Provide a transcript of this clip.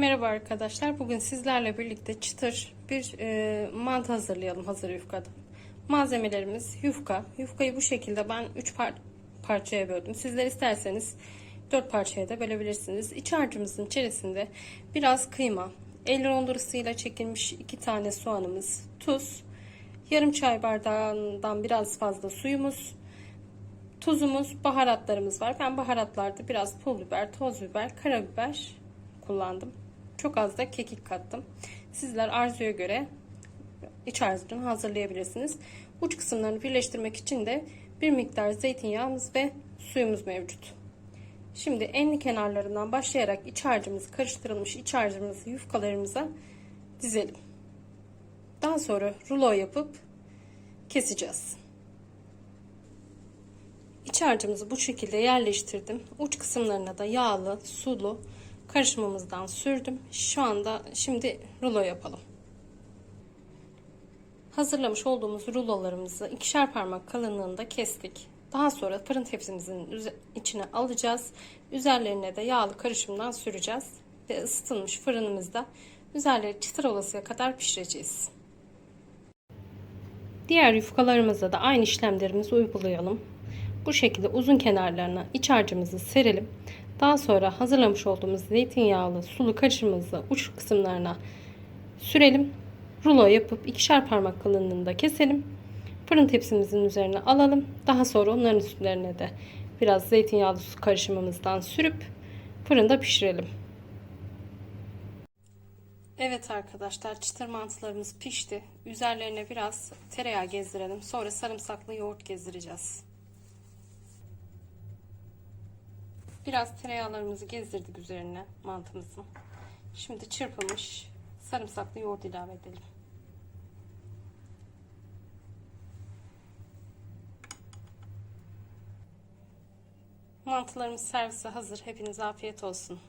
Merhaba arkadaşlar. Bugün sizlerle birlikte çıtır bir e, mantı hazırlayalım hazır yufkadan. Malzemelerimiz yufka. Yufkayı bu şekilde ben 3 parçaya böldüm. Sizler isterseniz 4 parçaya da bölebilirsiniz. İç harcımızın içerisinde biraz kıyma, el rondurusuyla çekilmiş 2 tane soğanımız, tuz, yarım çay bardağından biraz fazla suyumuz, tuzumuz, baharatlarımız var. Ben baharatlarda biraz pul biber, toz biber, karabiber kullandım. Çok az da kekik kattım. Sizler arzuya göre iç harcını hazırlayabilirsiniz. Uç kısımlarını birleştirmek için de bir miktar zeytinyağımız ve suyumuz mevcut. Şimdi enli kenarlarından başlayarak iç harcımız karıştırılmış iç harcımızı yufkalarımıza dizelim. Daha sonra rulo yapıp keseceğiz. İç harcımızı bu şekilde yerleştirdim. Uç kısımlarına da yağlı, sulu karışımımızdan sürdüm. Şu anda şimdi rulo yapalım. Hazırlamış olduğumuz rulolarımızı ikişer parmak kalınlığında kestik. Daha sonra fırın tepsimizin içine alacağız. Üzerlerine de yağlı karışımdan süreceğiz. Ve ısıtılmış fırınımızda üzerleri çıtır olasıya kadar pişireceğiz. Diğer yufkalarımızda da aynı işlemlerimizi uygulayalım. Bu şekilde uzun kenarlarına iç harcımızı serelim. Daha sonra hazırlamış olduğumuz zeytinyağlı sulu karışımımızı uç kısımlarına sürelim. Rulo yapıp ikişer parmak kalınlığında keselim. Fırın tepsimizin üzerine alalım. Daha sonra onların üstlerine de biraz zeytinyağlı su karışımımızdan sürüp fırında pişirelim. Evet arkadaşlar çıtır mantılarımız pişti. Üzerlerine biraz tereyağı gezdirelim. Sonra sarımsaklı yoğurt gezdireceğiz. Biraz tereyağlarımızı gezdirdik üzerine mantımızın. Şimdi çırpılmış sarımsaklı yoğurt ilave edelim. Mantılarımız servise hazır. Hepinize afiyet olsun.